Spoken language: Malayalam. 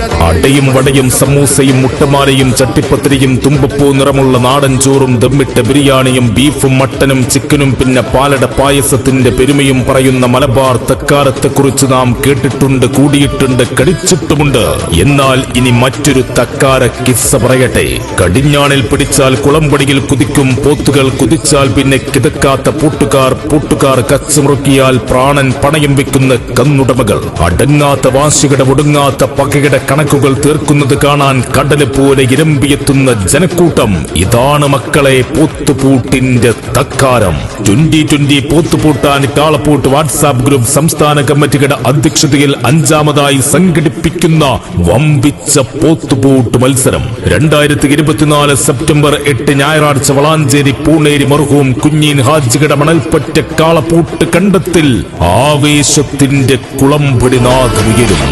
അടയും വടയും സമൂസയും മുട്ടമാലയും ചട്ടിപ്പത്തിരിയും തുമ്പപ്പൂ നിറമുള്ള നാടൻ ചോറും ദമ്മിട്ട ബിരിയാണിയും ബീഫും മട്ടനും ചിക്കനും പിന്നെ പാലട പായസത്തിന്റെ പെരുമയും പറയുന്ന മലബാർ തക്കാരത്തെ കുറിച്ച് നാം കേട്ടിട്ടുണ്ട് കൂടിയിട്ടുണ്ട് കടിച്ചിട്ടുമുണ്ട്. എന്നാൽ ഇനി മറ്റൊരു തക്കാര കിസ്സ പറയട്ടെ. കടിഞ്ഞാണിൽ പിടിച്ചാൽ കുളമ്പടിയിൽ കുതിക്കും പോത്തുകൾ കുതിച്ചാൽ പിന്നെ കിതക്കാത്ത പൂട്ടുകാർ പൂട്ടുകാർ കച്ചുമുറുക്കിയാൽ പ്രാണൻ പണയം വെക്കുന്ന കന്നുടമകൾ. അടങ്ങാത്ത വാശികട ഒടുങ്ങാത്ത പകയുടെ കണക്കുകൾ തീർക്കുന്നത് കാണാൻ കടൽ പോലെ ഇരമ്പിയെത്തുന്ന ജനക്കൂട്ടം. ഇതാണ് മക്കളെ പോത്തുപൂട്ടിന്റെ തക്കാരം ട്വന്റി ട്വന്റി പോത്തുപൂട്ടാൻ കാളപ്പൂട്ട് വാട്സാപ്പ് ഗ്രൂപ്പ് സംസ്ഥാന കമ്മിറ്റിയുടെ അധ്യക്ഷതയിൽ അഞ്ചാമതായി സംഘടിപ്പിക്കുന്ന വമ്പിച്ച പോത്തുപൂട്ട് മത്സരം. രണ്ടായിരത്തി ഇരുപത്തിനാല് സെപ്റ്റംബർ എട്ട് ഞായറാഴ്ച വളാഞ്ചേരി പൂണേരി മർഹൂം കുഞ്ഞീൻ ഹാജിയുടെ മണൽപ്പറ്റ കാളപ്പൂട്ട് കണ്ടത്തിൽ ആവേശത്തിന്റെ കുളമ്പടി നാഥമുയരും